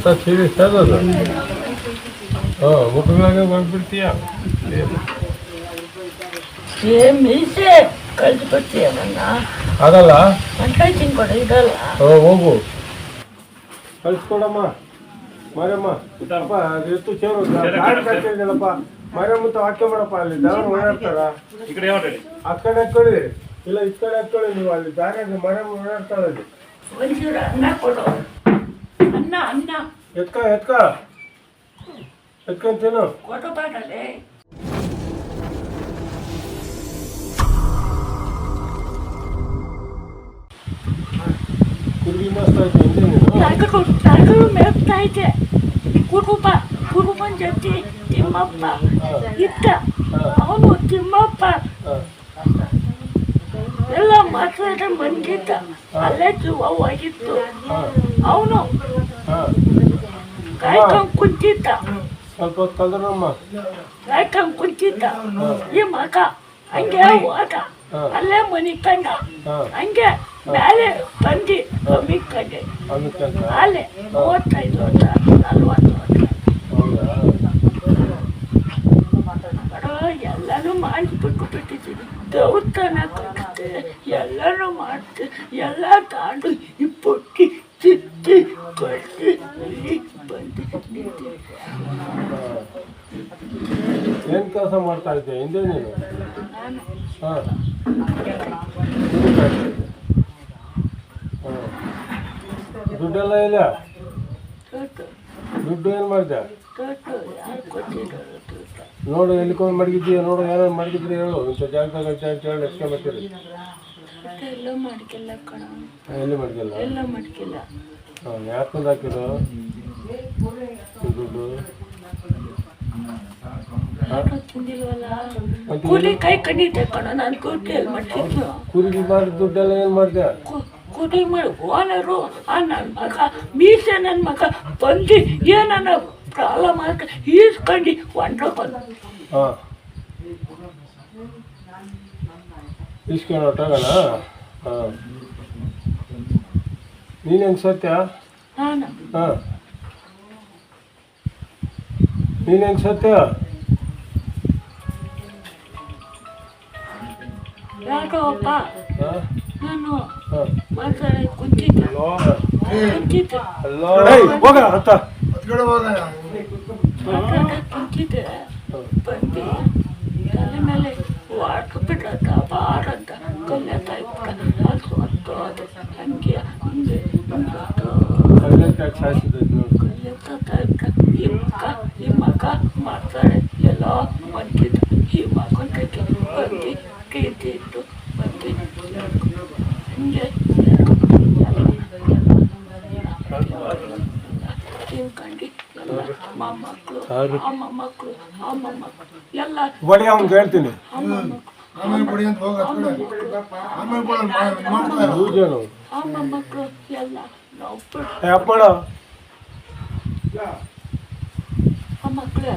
ಅತ್ತ ಸೀರಿಯಸ್ ಅದದು ಹಾಂ ಬಂದ್ಬಿಡ್ತೀಯ? ಮೀಸೆ? ಕಳ್ಸ್ಬಿಡ್ತೀಯ ನನ್ನ? ಕೊಡ ಇದಲ್ಲ. ಹಾಂ ಹೋಗು. ಕಳಿಸ್ಕೊಡಮ್ಮ. ಮರಮ್ಮ. ಅಪ್ಪ ಅದು ಎತ್ತು ಚೇರು ಗಾಡಿ ಕಟ್ಟಿದ್ದೀನಪ್ಪ ಮರಮ್ಮ ಅಂತ ಹಾಕಿ ಮಾಡಪ್ಪ ಅಲ್ಲಿ ದಾರ ಓಡಾಡ್ತಾರ? ಆ ಕಡೆ ಹಾಕೊಳ್ಳಿ. ಇಲ್ಲ ಈ ಕಡೆ ಹಾಕೊಳ್ಳಿ ನೀವು ಅಲ್ಲಿ ದಾರ ಮರಮ್ಮ ಓಡಾಡ್ತಾರ ಅಲ್ಲಿ ಅನ್ನ ಕೊಡು ಅನ್ನ ಅನ್ನ ಎತ್ಕ ಎತ್ಕ ಎತ್ಕೊಂತೇನು ಕೊಡು ಬಾಡಲೆ ಕುರುಗಿ ಮಸ್ತ್ ಆಯ್ತು ಎಂತ ನೀನು ಟಗರು ಟಗರು ಮೇಪ್ತಾ ಇದೆ ಕುರುಬ ಕುರುಬನ್ ಜೊತೆ ತಿಮ್ಮಪ್ಪ ಇದ್ದ ಮಾತಾಡ ಬಂದಿದ್ದ ಅಲ್ಲೇ ಜೀವ ಹೋಗಿತ್ತು ಅವನು ಕಾಯ್ಕೊಂಡು ಕುಂತಿದ್ದ. ಸ್ವಲ್ಪ ಕಾಯ್ಕೊಂಡ್ ಕುಂತಿದ್ದ. ಈ ಮಗ ಹಂಗೆ ಹೋದ. ಅಲ್ಲೇ ಮನಿ ಕಂಡ ಹಂಗೆ ಮೇಲೆ ಬಂದಿ ಕಂಡೆ. ಅಲ್ಲೇ ಮೂವತ್ತೈದು ವರ್ಷ ನಲ್ವತ್ತು ವರ್ಷ. ಎಲ್ಲಾನು ಬಿಟ್ಟು ಮಾಡಿಬಿಟ್ಟು ಬಿಟ್ಟಿದ್ದೀನಿ ದೇವಸ್ಥಾನ ಕಟ್ಟಿದೆ ಎಲ್ಲನೂ ಮಾಡ್ತೆ ಎಲ್ಲ ತಾಂಡು ಈ ಪುಟ್ಟಿ ತಿತ್ತಿ ಕಟ್ಟಿ ಇಲ್ಲಿ ಬಂದು ನಿಂತಿದ್ದೆ. ಏನು ಕೆಲಸ ಮಾಡ್ತಾ ಇದ್ದೆ? ಹಿಂದೆ ನೀನು? ನಾನು ಹಾಂ. ದುಡ್ಡೆಲ್ಲ ಇಲ್ಲ? ದೊಡ್ಡ ದುಡ್ಡು ಏನು ಮಾಡಿದೆ ದೊಡ್ಡ ಯಾರು ಕೊಟ್ಟಿರೋದು ದುಡ್ಡು ನೋಡು ಎಲ್ಲಿಕೊಂಡು ಮಡಗಿದ್ದೀಯ? ನೋಡು ಯಾರು ಮಡಗಿದ್ರೆ ಹೇಳು. ಇಂಥ ಜಾಗದಾಗ ಅಂತ ಹೇಳಿ ಬರ್ತೀರಿ ಎಲ್ಲ ಮಾಡ್ಕಿಲ್ಲ ಕಣ. ಎಲ್ಲಿ ಮಡಗಿಲ್ಲ? ಎಲ್ಲ ಮಾಡ್ಕಿಲ್ಲ ಹಾಂ ಯಾಕಂದು ಹಾಕಿದ್ದು? ಈ ದುಡ್ಡು? ಕೂಲಿ ಕೈ ಕಣ ನಾನು ಕೂಲಿ ಎಲ್ಲಿ ಮಾಡ್ತಿದ್ದು ಕುರಿಗೆ ಮಾಡಿ ದುಡ್ಡೆಲ್ಲ ಏನು ಮಾಡಿದೆ? ಮಾಡಿ ಓನರು ಆ ನನ್ನ ಮಗ ಮೀಸೆ ನನ್ನ ಮಗ ಬಂದು ಏನನ್ನ ಪ್ರಾಬ್ಲಮ್ ಆಗ ಈಸ್ಕೊಂಡು ಬಂದು. ಹಾಂ. ಇಸ್ಕೊಂಡು ಹೊಟ್ಟೋಗಣ ಹಾಂ. ನೀನು. ಹೆಂಗೆ ಸತ್ಯ? ಹಾಂ. ನೀನು ಹೆಂಗೆ ಸತ್ಯ ಯಾಕಪ್ಪ ನಾನು ಕುಂತಿದ್ದೆ. ಕುಂತಿದ್ದೆ ಹೋಗ ಹತ್ತ. ಮಾತಾಡಿ ಕುಂತಿದ್ದೆ ಬಂದು ತಲೆ ಮೇಲೆ ವಾಟು ಬಿಟ್ಟ ಬಾರ ಅಂತ ಕಲ್ಲೆ ತಾಯ್ಬಿಟ್ಟ ಅದು ಹೊತ್ತು ಅದು ಹಂಗೆ ಹಿಂಗೆ ಹಿಂಗೆ ಅಲ್ಲೇ ಟ್ಯಾಕ್ಸ್ ಹಾಕಿದ್ದೈತೆ ನೋಡು ಕಲ್ಲೆ ತಾಯ್ಬಿಟ್ಟ ಈ ಮಗ ಈ ಮಗ ಮಾಡ್ತಾರೆ ಎಲ್ಲ ಬಂದಿದ್ದ ಈ ಮಗನ ಕೈಗೆ ಬಂದು ಕೈ ಇಟ್ಟು ಬಂದು ಹಿಂಗೆ ತಿನ್ಕೊಂಡು ಎಲ್ಲ ಮೊಮ್ಮಕ್ಕಳು ಆ ಮೊಮ್ಮಕ್ಕಳು ಆ ಮೊಮ್ಮಕ್ಕಳು ಎಲ್ಲ ಬಡಿ ಅವ್ನಿಗೆ ಹೇಳ್ತೀನಿ ಎಲ್ಲ ಆಮೇಲೆ ಕೊಡಿ ಅಂತ ಹೋಗ ಎಲ್ಲ ಮಕ್ಕಳು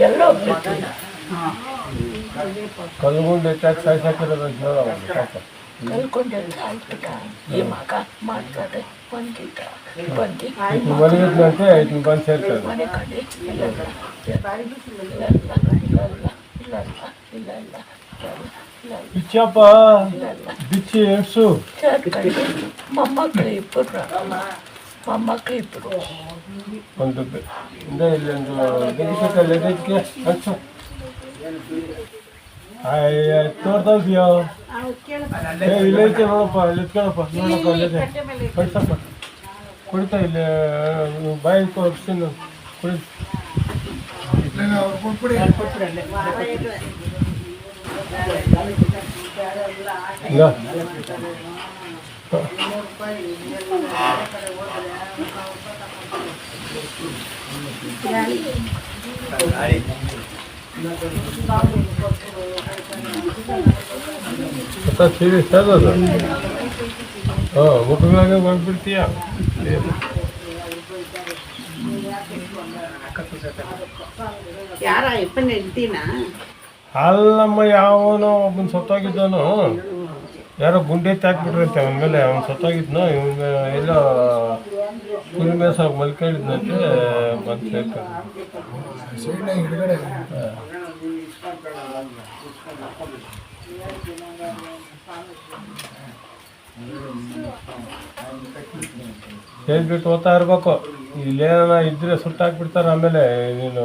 ಎಲ್ಲ ಕಲ್ಗುಂಡೆ ಹಾಕಿರೋದು ಅಂತ ಹೇಳೋ ಮಾಡ್ತಾರೆ ಬಂದಿದ್ದ ಬಂದು ಸೇರ್ತಾರೆ. ಬಿಚ್ಚಪ್ಪ ಬಿಚ್ಚಿ ಎಡ್ಸು ಮೊಮ್ಮಕ್ಕಳು ಇಬ್ಬರು ಮೊಮ್ಮಕ್ಕಳು ಇಬ್ಬರು ಒಂದು ಇಲ್ಲೊಂದು ಇಂದ ಇಲ್ಲಿ ಒಂದು ಗೆದಿಕಲ್ಲ ಎದಕ್ಕೆ? ಹಚ್ಚು ಅಯ್ಯ ತೋರ್ತಾ ಇದೆಯೋ ಏ ಇಲ್ಲ ಐತೆ ನೋಡಪ್ಪ ಇಲ್ಲಿ ಎತ್ಕೊಳಪ್ಪ ನೋಡಪ್ಪ ಇಲ್ಲಿದೆ ಕಳ್ಸಪ್ಪ ಕುಡಿತಾ ಇಲ್ಲಿ ಬಾಯಿ ಕೊಡ್ತೀನಿ ಕುಡಿ ಅವ್ರು ಕೊಟ್ಬಿಡಿ ಇಲ್ಲ ಅತ್ತ ಸೀರಿಯಸ್ ಅದು ಹಾಂ ಮುಖಗಳಾಗೆ ಬಂದ್ಬಿಡ್ತೀಯ ಯಾರ ಅಪ್ಪನ ಹೆಂಡ್ತಿನ? ಅಲ್ಲಮ್ಮ ಯಾವನೋ ಒಬ್ಬನ್ ಸತ್ತೋಗಿದ್ದನು? ಯಾರೋ ಗುಂಡೆ ತಾಕ್ಬಿಟ್ರಂತೆ ಅವನ ಮೇಲೆ. ಅವ್ನು ಸತ್ತೋಗಿದ್ನೋ? ಇವ್ನ ಎಲ್ಲ ಕುರಿ ಸಾಕು ಮಲ್ಕೊಂಡಿದ್ನಂತೆ ಬಂದು ಹೇಳ್ಬಿಟ್ಟು ಓದ್ತಾ ಇರ್ಬೇಕು. ಇಲ್ಲೇನ ಇದ್ರೆ ಸುಟ್ಟಾಕ್ಬಿಡ್ತಾರೆ ಆಮೇಲೆ ನೀನು.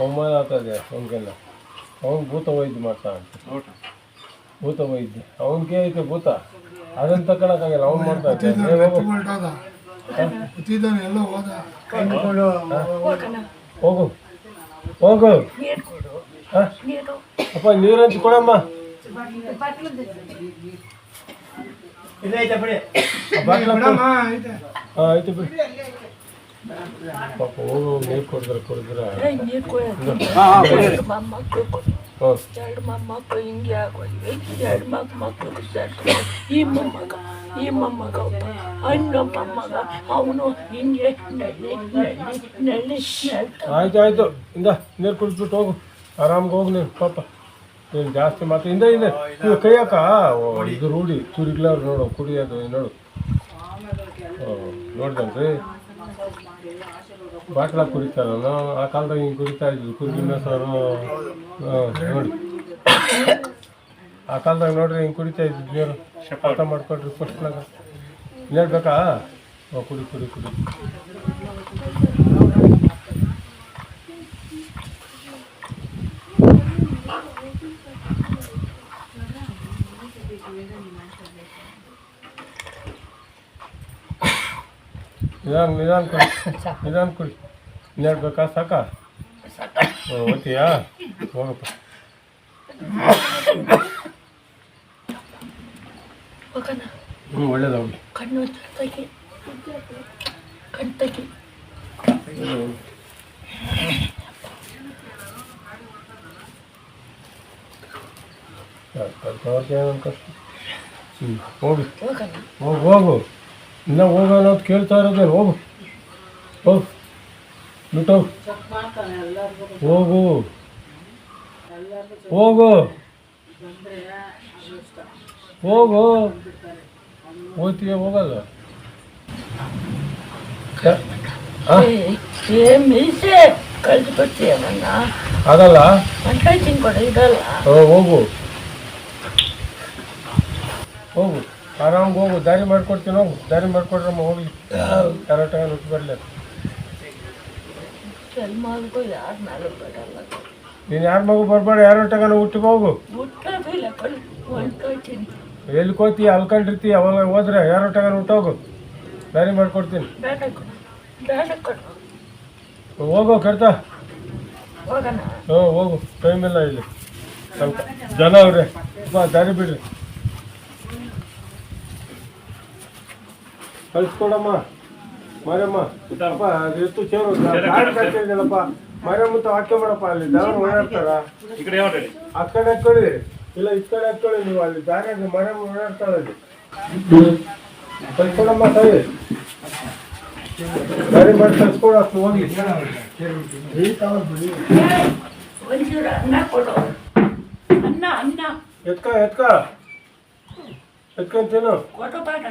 ಅವಮಾನ ಆಗ್ತದೆ ಅವನಿಗೆಲ್ಲ. ಅವ್ನು ಭೂತ ವೈದ್ಯ ಮಾಡ್ತಾನೆ ಭೂತ ವೈದ್ಯ. ಅವನಿಗೆ ಐತೆ ಭೂತ. ಅದನ್ನು ತಗೊಳಕ್ಕಾಗಲ್ಲ ಅವ್ನು ಮಾಡ್ತಾ ಇದ್ದಾನೆ ಏ ಹೋಗು. ಹೋಗು. ಹೋಗು. ಹ? ಅಪ್ಪ ನೀರು ಹಂಚಿ ಕೊಡಮ್ಮ. ಆಯ್ತು ಬಿಡಿ. ಪಾಪ ನೀರು ಕುಡಿದ್ರೆ ಕುಡಿದ್ರೆ ಎರಡು ಮೊಮ್ಮಕ್ಕಳು ಹಿಂಗೆ ಆಗೋಯ್ವೆ ಎರಡು ಮಗ ಮಕ್ಕಳು ಸೇರ್ಕೊಂಡು ಈ ಮೊಮ್ಮಗ ಈ ಮೊಮ್ಮಗ ಒಬ್ಬ ಅಣ್ಣ ಮೊಮ್ಮಗ ಅವನು ಹಿಂಗೆ ನಳ್ಳಿ ನಳ್ಳಿ ನಳ್ಳಿ ನಳ್ತ ಆಯ್ತು ಆಯ್ತು. ಇಂದ ನೀರು ಕುಡಿದ್ಬಿಟ್ಟು ಹೋಗು. ಆರಾಮ್ಗೆ ಹೋಗು ನೀನು ಪಾಪ. ನೀನು ಜಾಸ್ತಿ ಮಾತು ಇಂದ ಇದೆ. ನೀವು ಕೈ ಹಾಕ. ಓ, ಇದು ರೂಢಿ. ಚೂರಿಗ್ಲಾರು ನೋಡು ಕುಡಿಯೋದು ನೋಡು. ನೋಡ್ದನ್ರಿ? ಬಾಟ್ಲ ಕುಡಿತಾರಲ್ಲ ಆ ಕಾಲದಾಗ ಹಿಂಗೆ ಕುಡಿತಾ ಇದ್ವಿ ಕುರಿ ಮೇಸರು ನೋಡಿ. ಆ ಕಾಲದಾಗ ನೋಡ್ರಿ ಹಿಂಗೆ ಕುಡಿತಾ ಇದ್ವಿ ನೀರು ಮಾಡ್ಕೊಡ್ರಿ ಫಸ್ಟ್ನಾಗ ಹೇಳ್ಬೇಕಾ? ಕುಡಿ ಕುಡಿ ಕುಡಿ. ನಿಧಾನ ನಿಧಾನ ಕೊಡಿ. ನಿಧಾನ ಕೊಡಿ. ಇನ್ನೆರಡು ಬೇಕಾ? ಸಾಕಾ? ಓದ್ತೀಯಾ? ಹೋಗಪ್ಪ. ಹ್ಞೂ ಒಳ್ಳೇದಾಗಲಿ ಕಣ್ಣು ತೆಗಿ ಕಣ್ಣು ಮಗನ ಹೋಗು ಹೋಗು. ಇನ್ನ ಹೋಗೋಣ ಅಂತ ಕೇಳ್ತಾ ಇರೋದೇ ಹೋಗು. ಹೋಗು. ಬಿಟ್ಟು ಹೋಗು. ಹೋಗು. ಹೋಗು. ಹೋಗ್ತೀಯ ಹೋಗಲ್ಲ? ಕಳ್ದು ಆಗಲ್ಲ ಕೊಡ ಇದಲ್ಲ. ಹೋಗು. ಹೋಗು. ಆರಾಮ್ ಹೋಗು ದಾರಿ ಮಾಡ್ಕೊಡ್ತೀನಿ ಹೋಗು. ದಾರಿ ಮಾಡ್ಕೊಡ್ರಮ್ಮ ಹೋಗಿ ನುಟ್ಟು ಬರಲಿ. ಜನ್ಮಗೂ ಯಾರ ಮೇಲೂ ಬಿಡಲ್ಲ ನೀನು ಯಾರ ಮಗು ಬರ್ಬೇಡ ಯಾರು ಟಗನ ಹುಟ್ಟಿಗೆ ಹೋಗು. ಎಲ್ಲಿ ಕೋತಿ ಅಲ್ಕೊಂಡಿರ್ತಿ ಅವಾಗ ಹೋದ್ರೆ ಯಾರ ಟಗನ ಹುಟ್ಟೋಗು. ದಾರಿ ಮಾಡ್ಕೊಡ್ತೀನಿ. ಹೋಗು ಕರ್ತಾ. ಹ್ಞೂ ಹೋಗು. ಟೈಮ್ ಇಲ್ಲ ಇಲ್ಲಿ. ಸ್ವಲ್ಪ ಜನ ಅವ್ರೆ. ಬಾ ದಾರಿ ಬಿಡ್ರಿ. ಕಳಿಸ್ಕೊಡಮ್ಮ. ಮರಮ್ಮ. ಅಪ್ಪ ಅದು ಎತ್ತು ಚೇರು ಗಾಡಿ ಕಟ್ಟಿದ್ದೀನಪ್ಪ ಮರಮ್ಮ ಹಾಕಿ ಮಾಡಪ್ಪ ಅಲ್ಲಿ. ದಾರ ಓಡಾಡ್ತಾರ? ಆ ಕಡೆ ಹಾಕೊಳ್ಳಿ. ಇಲ್ಲ ಈ ಕಡೆ ಹಾಕೊಳ್ಳಿ ನೀವು ಅಲ್ಲಿ. ದಾರಿಯಾಗ ಮರಮ್ಮ ಓಡಾಡ್ತಾರ ಅಲ್ಲಿ ಕಳ್ಸ್ಕೊಡಮ್ಮ ಸರಿ ಗಾಡಿ ಮಾಡಿ ಕಳ್ಸ್ಕೊಡ ಹೋಗಿ. ಎತ್ಕ ಎತ್ಕ. ಎತ್ಕೊಂತೇನು ಕೊಡು ಬಾಡಲೆ ಕಳ್ಸ್ಕೊಡಮ್ಮ ತಾಯಿ ಒಂದು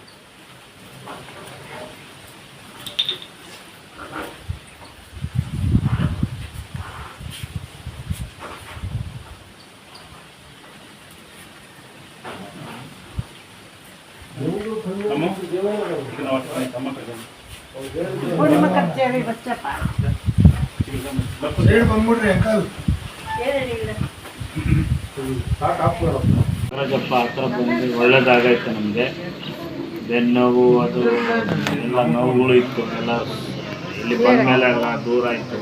ಬಂದ್ಬಿಡ್ರಿ ಅಂಕಲ್. ಹತ್ರ ಬಂದು ಒಳ್ಳೇದಾಗೈತೆ ನಮಗೆ. ಬೆನ್ನೋವು ಅದು ಎಲ್ಲ ನೋವುಗಳು ಇತ್ತು. ಎಲ್ಲ ಇಲ್ಲಿ ಬಂದ್ಮೇಲೆ ಎಲ್ಲ ದೂರ ಆಯಿತು.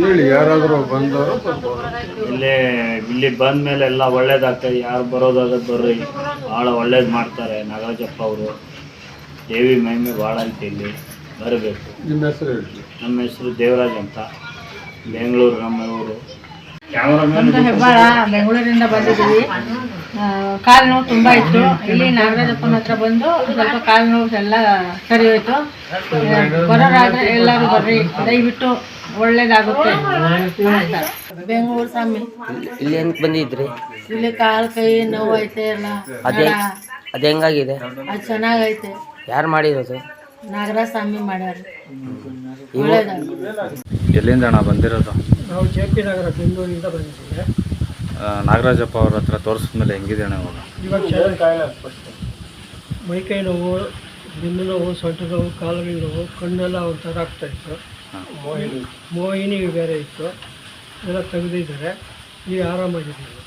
ಹೇಳಿ ಯಾರಾದರೂ ಬಂದವರು ಇಲ್ಲೇ ಇಲ್ಲಿ ಬಂದ್ಮೇಲೆ ಎಲ್ಲ ಒಳ್ಳೇದಾಗ್ತದೆ. ಯಾರು ಬರೋದಾದ್ರೆ ಬರ್ರಿ. ಭಾಳ ಒಳ್ಳೇದು ಮಾಡ್ತಾರೆ ನಾಗರಾಜಪ್ಪ ಅವರು. ದೇವಿ ಮಹಿಮೆ ಭಾಳ ಅಂತ ಇಲ್ಲಿ. ಬರಬೇಕು. ನಿಮ್ಮ ಹೆಸರು ಹೇಳಿ. ನಮ್ಮ ಹೆಸರು ದೇವರಾಜ್ ಅಂತ. ಬೆಂಗಳೂರು ನಮ್ಮ ಊರು. ಕ್ಯಾಮ್ರಾಮನ್ ನಮ್ದು ಹೆಬ್ಬಾಳ ಬೆಂಗಳೂರಿಂದ ಬಂದಿದ್ದೀವಿ. ಕಾಲು ನೋವು ತುಂಬ ಇತ್ತು. ಇಲ್ಲಿ ನಾಗರಾಜಪ್ಪನ ಹತ್ರ ಬಂದು ಸ್ವಲ್ಪ ಕಾಲು ನೋವು ಎಲ್ಲ ಸರಿ ಹೋಯ್ತು. ಬರೋರಾದ್ರೆ ಎಲ್ಲರೂ ಬರ್ರಿ. ದಯವಿಟ್ಟು ಒಳ್ಳೇದಾಗುತ್ತೆ. ಬೆಂಗಳೂರು ಸ್ವಾಮಿ. ಇಲ್ಲಿ ಏನಕ್ಕೆ ಬಂದಿದ್ರಿ? ಇಲ್ಲಿ ಕಾಲು ಕೈ ನೋವು ಐತೆ ಎಲ್ಲ. ಅದೇ ಅದು ಹೆಂಗಾಗಿದೆ? ಅದು ಚೆನ್ನಾಗೈತೆ. ಯಾರು ಮಾಡಿರೋದು? ನಾಗರಾಜ ಸ್ವಾಮಿ ಮಾಡ್ಯಾರ ಎಲ್ಲಿಂದ ಅಣ್ಣ ಬಂದಿರೋದು? ನಾವು ಜೆ ಪಿ ನಗರ ಬೆಂಗಳೂರಿಂದ ಬಂದಿದ್ದೀವಿ. ನಾಗರಾಜಪ್ಪ ಅವ್ರ ಹತ್ರ ತೋರಿಸಿದ್ಮೇಲೆ ಹೆಂಗಿದೆ ಅಣ್ಣ ಇವಾಗ? ಇವಾಗ ಚೆನ್ನಾಗಿ ಮೈಕೈ ನೋವು ಬೆನ್ನು ನೋವು ಸೊಂಟ ನೋವು ಕಾಲುಗಳ ನೋವು ಕಣ್ಣೆಲ್ಲ ಒಂಥರ ಆಗ್ತಾ ಇತ್ತು. ಮೋಹಿನಿ ಮೋಹಿನಿ ಬೇರೆ ಇತ್ತು. ಎಲ್ಲ ತೆಗೆದಿದ್ದಾರೆ. ಈಗ ಆರಾಮಾಗಿದ್ದೀವಿ.